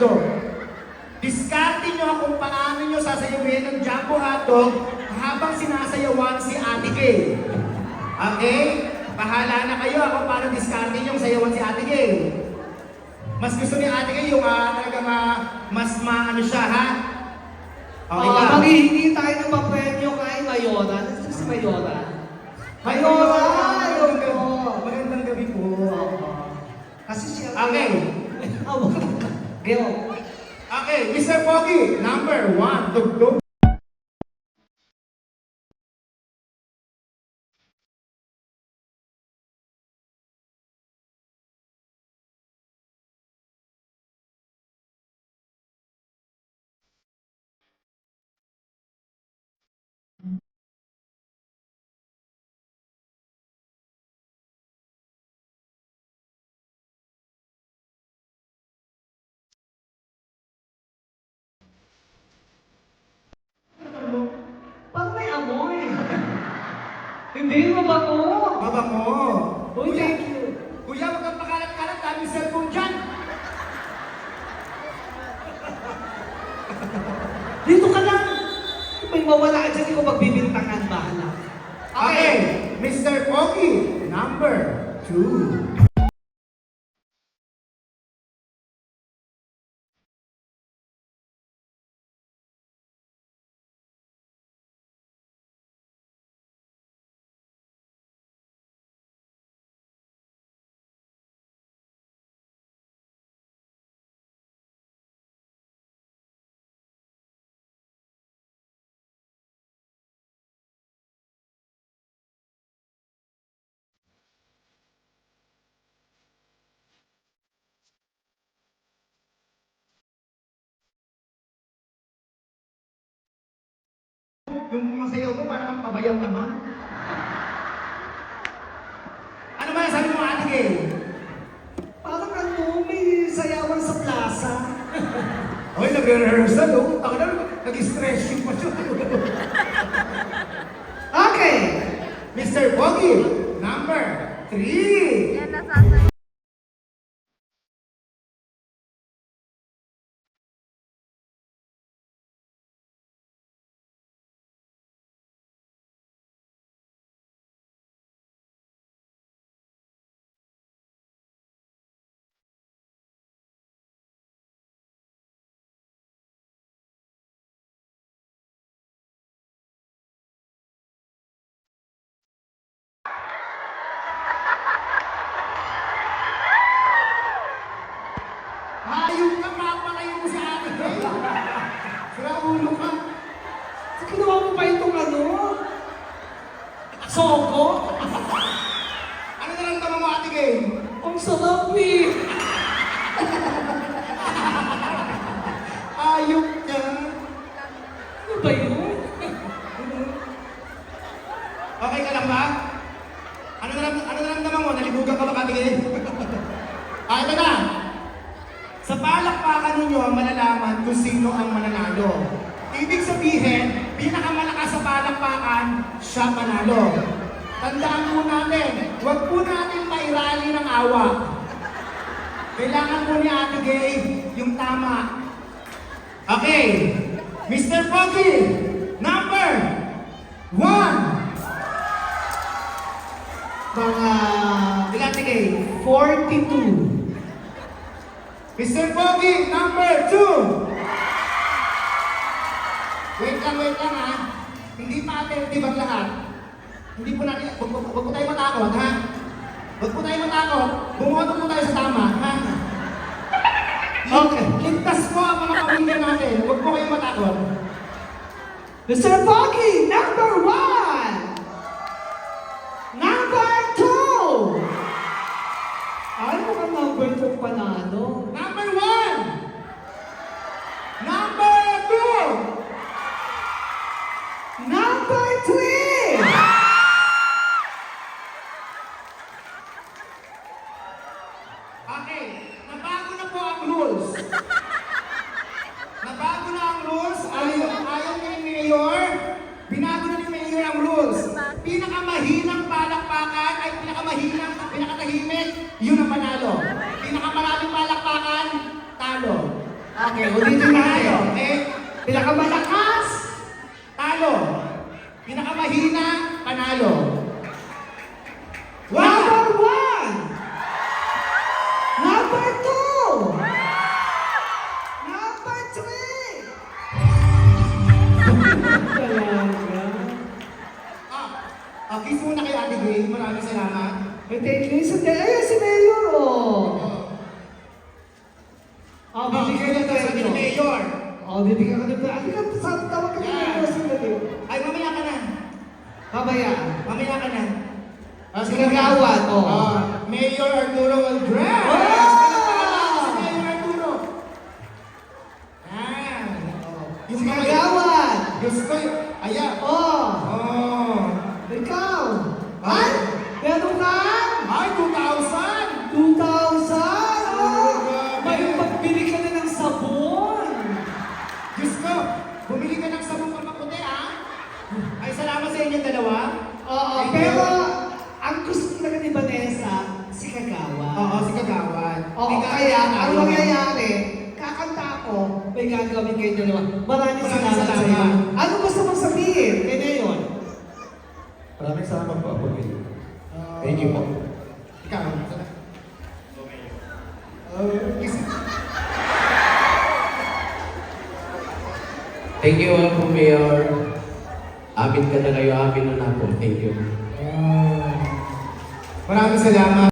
hotdog. Diskarte nyo kung paano nyo sasayawin ng jumbo hotdog habang sinasayawan si Ate Kay. Okay? Bahala na kayo ako para diskarte nyo sayawan si Ate Kay. Mas gusto ni Ate Kay yung ah, uh, talagang uh, mas maano siya ha? Okay ah, ba? Uh, Maghihingi tayo ng papremyo kay Mayora. Nasa si Mayora? Mayora! Magandang gabi po. Kasi siya... Okay. Geo. Okay, Mr. Pogi, number one. Tugtog. Hindi, mabango. Baba mo. Uy, thank you. Kuya, wag kang pakalat-kalat. Dami cellphone dyan. Dito ka lang. May mawala dyan, ikaw magbibintangan, bahala. Okay, Mr. Pogi, number two. Yung mga sayaw ko parang pabayaw naman. Ano ba sabi mo, Ate Gay? Parang ano, may sayawan sa plaza. Hoy, nagre-rehearsal, oh. Ako na, nag-stretching pa siya. Okay. Mr. Pogi, number three. Soko? Ano naramdaman mo, Ate Gay? Ang sarap eh. Hayop ka. Ano ba yun? Okay ka lang ba? Ano naram ano naramdaman mo? Nalibugan ka ba, Ate Gay? ah, ito na. Sa palakpakan ninyo, malalaman kung sino ang mananalo. Ibig sabihin, pinakamalakas sa palakpakan, siya panalo. Tandaan po natin, huwag po natin mairali ng awa. Kailangan po ni Ate Gay yung tama. Okay, Mr. Pogi, number one. Mga Ilan Ate Gay? 42. Mr. Pogi, number two. Wait lang, wait lang ha. Hindi pa ate, di ba lahat? Hindi po natin, wag, wag, wag po tayo matakot ha. Wag po tayo matakot. Bumoto po tayo sa tama ha. Okay. Ligtas po ang mga pamilya natin. Wag po kayo matakot. Mr. Pogi, number one! Number two! Ay, mukhang number two panalo. Number one. Okay, nabago na po ang rules. nabago na ang rules. Ayaw, ayaw ni Mayor. Binago na ni Mayor ang rules. Pinakamahinang palakpakan ay pinakamahinang, pinakatahimik, yun ang panalo. Pinakamalaking palakpakan, talo. Okay, ulitin natin. Okay? Pinakamalakas, panalo. Pinakamahina, panalo. Gray. Maraming salamat. Ay, thank you. Sa Ayan, si Mayor, oh. Oh, bibigyan ito ka sa tayo. Mayor. Oh, bibigyan ka ng Ano ka, sa tawag ka Yan. ng si Mayor. Ay, mamaya ka na. Mamaya. Mamaya ka na. Ah, Sige, gawad, oh. Ah, Mayor Arturo Aldres. Oh! Si Mayor Arturo. Yan. Yung Sige, kagawad. Gusto yun. Ayan. Oh, Oh. ikaw. Ay! Meron ka? Ay, 2,000! 2,000! Oh, may pagbili ka na ng sabon. Diyos ko, bumili ka ng sabong pamaputi, ah. Ay, salamat sa inyong dalawa. Oo, Thank pero ang gusto talaga ni Vanessa, si Kagawa. Oo, si Kagawad. Oo, May kaya gagawin ang mangyayari, kakanta ako, may gagawin kayo dalawa. Maraming Maraming salamat sa salamat. iyo. Ano gusto mong sabihin? Kaya ngayon. Maraming salamat po po. Ah, Thank you po. Ikaw, sana. Uh, kiss- Thank you all po, Mayor. Amin ka na kayo, amin na na po. Thank you. Ah, Maraming salamat.